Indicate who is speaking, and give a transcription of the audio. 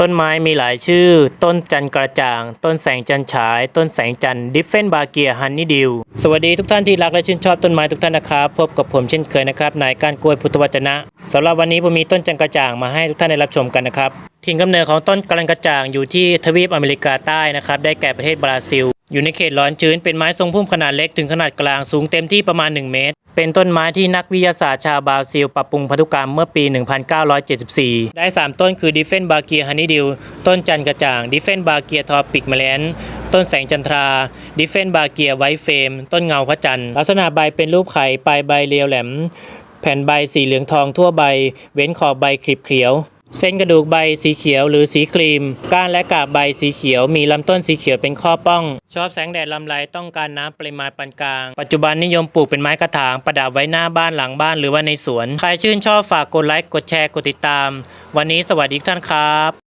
Speaker 1: ต้นไม้มีหลายชื่อ ต้นจันกระจ่าง ต้นแสงจันฉาย ต้นแสงจันดิฟเฟนบาเกียฮันนี่ดิว สวัสดีทุกท่านที่รักและชื่นชอบต้นไม้ทุกท่านนะครับ พบกับผมเช่นเคยนะครับ นายการกล้วยพุทธวจนะสำหรับวันนี้ผมมีต้นจันกระจ่างมาให้ทุกท่านได้รับชมกันนะครับ ถิ่นกำเนิดของต้นกระจ่างอยู่ที่ทวีปอเมริกาใต้นะครับ ได้แก่ประเทศบราซิล อยู่ในเขตร้อนชื้น เป็นไม้ทรงพุ่มขนาดเล็กถึงขนาดกลาง สูงเต็มที่ประมาณ 1 เมตร เป็นต้นไม้ที่นักวิทยาศาสตร์ชาวบราซิล ปรับปรุงพันธุกรรมเมื่อปี 1974 ได้ 3 ต้นคือดิเฟนบาเกียฮันนี่ดิว ต้นจันกระจ่าง ดิเฟนบาเกียทอปิกแมลนต้นแสงจันทรา ดิเฟนบาเกียไวท์เฟมต้นเงาพระจันทร์ ลักษณะใบเป็นรูปไข่ปลายใบเรียวแหลม แผ่นใบสีเหลืองทองทั่วใบ เว้นขอบใบคลิบเขียว เส้นกระดูกใบสีเขียวหรือสีครีม ก้านและกาบใบสีเขียว มีลำต้นสีเขียวเป็นข้อป้อง ชอบแสงแดดลำไรต้องการน้ำปริมาณปานกลาง ปัจจุบันนิยมปลูกเป็นไม้กระถาง ประดับไว้หน้าบ้านหลังบ้านหรือว่าในสวน ใครชื่นชอบฝากกดไลค์กดแชร์กดติดตาม วันนี้สวัสดีท่านครับ